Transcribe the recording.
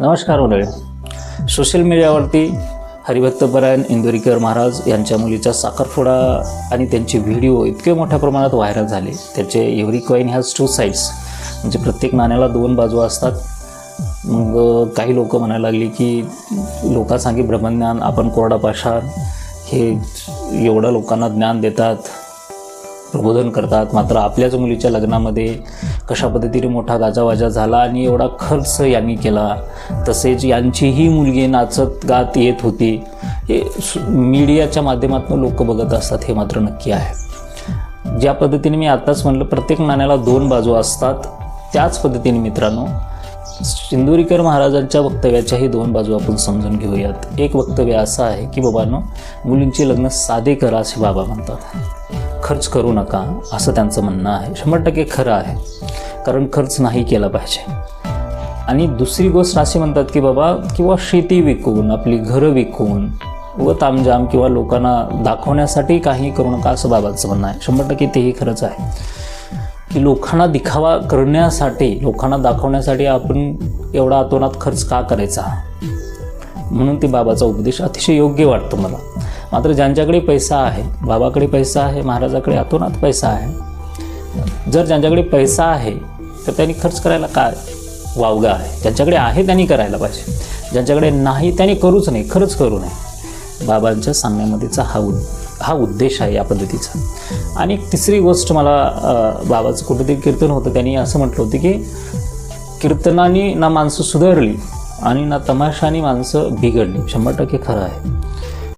नमस्कार मंडळी. सोशल मीडियावरती हरिभक्तपरायण इंदोरीकर महाराज यांच्या मुलीचा साखरफोडा आणि त्यांचे व्हिडिओ इतके मोठ्या प्रमाणात व्हायरल झाले. त्याचे every coin has two sides म्हणजे प्रत्येक नाण्याला दोन बाजू असतात. मग काही लोक म्हणायला लागली की लोकांसांगी ब्रह्मज्ञान आपण कोरडा पाषाण हे एवढं लोकांना ज्ञान देतात प्रबोधन करतात. मात्र आपल्याच मुलीच्या लग्नामध्ये कशा पद्धतीने मोठा गाजावाजा झाला आणि एवढा खर्च यांनी केला. तसेच यांचीही मुलगी नाचत गात येत होती. हे मीडियाच्या माध्यमातून लोक बघत असतात हे मात्र नक्की आहे. ज्या पद्धतीने मी आत्ताच म्हणलं प्रत्येक नाण्याला दोन बाजू असतात. त्याच पद्धतीने मित्रांनो सिंदुरीकर महाराजांच्या वक्तव्याच्याही दोन बाजू आपण समजून घेऊयात. एक वक्तव्य असं आहे की बाबांनो मुलींचे लग्न साधे करा असे बाबा म्हणतात. खर्च करू नका असं त्यांचं म्हणणं आहे. शंभर टक्के खरं आहे. कारण खर्च नाही केला पाहिजे. आणि दुसरी गोष्ट अशी म्हणतात की बाबा किंवा शेती विकून आपली घरं विकून व तामजाम किंवा लोकांना दाखवण्यासाठी काही करू नका असं बाबाचं म्हणणं आहे. शंभर टक्के तेही खरंच आहे. की लोकांना दिखावा करण्यासाठी लोकांना दाखवण्यासाठी आपण एवढा अतोनात खर्च का करायचा? म्हणून ते बाबाचा उपदेश अतिशय योग्य वाटतो मला. मात्र ज्यांच्याकडे पैसा आहे बाबाकडे पैसा आहे महाराजाकडे अतोनात पैसा आहे जर ज्यांच्याकडे पैसा आहे तर त्यांनी खर्च करायला काय वावगा आहे? ज्यांच्याकडे आहे त्यांनी करायला पाहिजे. ज्यांच्याकडे नाही त्यांनी करूच नाही खरंच करू नये. बाबांच्या सांगण्यामध्येचा हा उद हा उद्देश आहे या पद्धतीचा. आणि एक तिसरी गोष्ट मला बाबाचं कुठेतरी कीर्तन होतं त्यांनी असं म्हटलं होतं की कीर्तनाने ना माणसं सुधारली आणि ना तमाशाने माणसं बिघडली. शंभर टक्के खरं आहे.